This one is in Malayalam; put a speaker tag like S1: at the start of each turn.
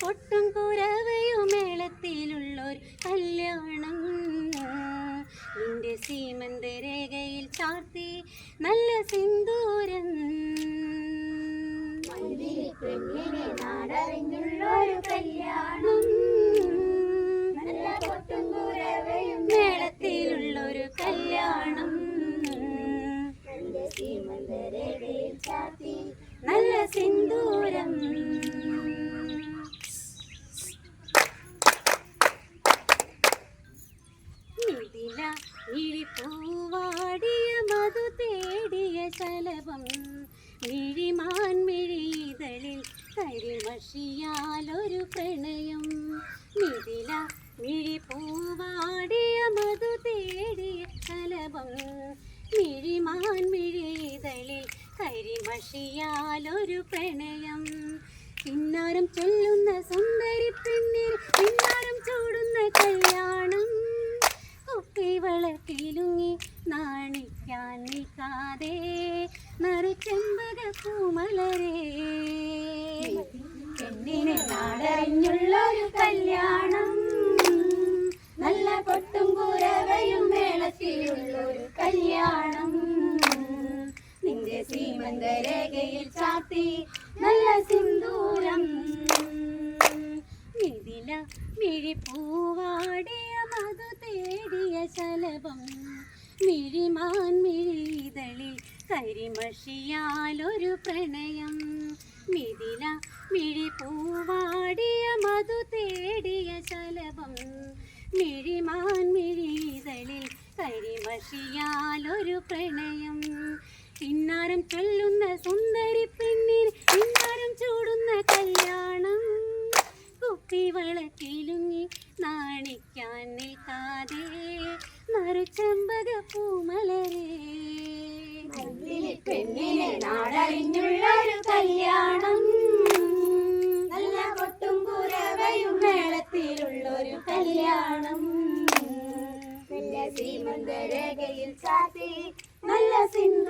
S1: പൊട്ടും കുരവയും മേളത്തിലുള്ളൊരു കല്യാണം. നിന്റെ സീമന്ത രേഖയിൽ ചാർത്തി നല്ല സിന്ദൂരം.
S2: പെണ്ണിനെ നാടറിഞ്ഞുള്ളൊരു കല്യാണം. നല്ല പൊട്ടും
S1: മേളത്തിലുള്ളൊരു കല്യാണം.
S2: സീമന്തരേഖയിൽ
S1: കരിമഷിയാലൊരു പ്രണയം. മിഥില മിഴിപ്പൂവാടിയ മധു തേടിയ കലപം മിഴിമാൻ മിഴിതളിൽ കരിമഷിയാലൊരു പ്രണയം. പിന്നാരം ചൊല്ലുന്ന സുന്ദരി പെണ്ണിൽ പിന്നാരം ചൂടുന്ന കല്യാണം. കുപ്പിവളക്കിലുങ്ങി നാണിക്കാൻ നിൽക്കാതെ നറുചെമ്പക പൂമലരേ.
S2: പെണ്ണിനെ നാടറിഞ്ഞുള്ളൊരു കല്യാണം. നല്ല പൊട്ടും കുരവയും മേളത്തിലുള്ളൊരു കല്യാണം. നിന്റെ സീമന്തരേഖയിൽ ചാത്തി നല്ല സിന്ദൂരം.
S1: മിഥില മിഴിപ്പൂവാടിയ മധു തേടിയ ശലഭം. മിഴിമാൻ മിഴിതളിൽ കരിമഷിയാലൊരു പ്രണയം. മിഥില മിഴിപ്പൂവാടിയ മധു തേടിയ ശലഭം. മിഴിമാൻ മിഴിതളിൽ കരിമഷിയാലൊരു പ്രണയം. ഇന്നാരം ചൊല്ലുന്ന സുന്ദരി പെണ്ണിന് ഇന്നാരം ചൂടുന്ന കല്യാണം. കുപ്പി വളക്കിലുങ്ങി നാണിക്കാൻ നിൽക്കാതെ മറുചമ്പക പൂമലരേ.
S2: പെണ്ണിനെ നാടറിഞ്ഞുള്ളൊരു കല്യാണം. നല്ല സീമന്തരേഖയിൽ ചാത്തി നല്ല സിന്ദൂരം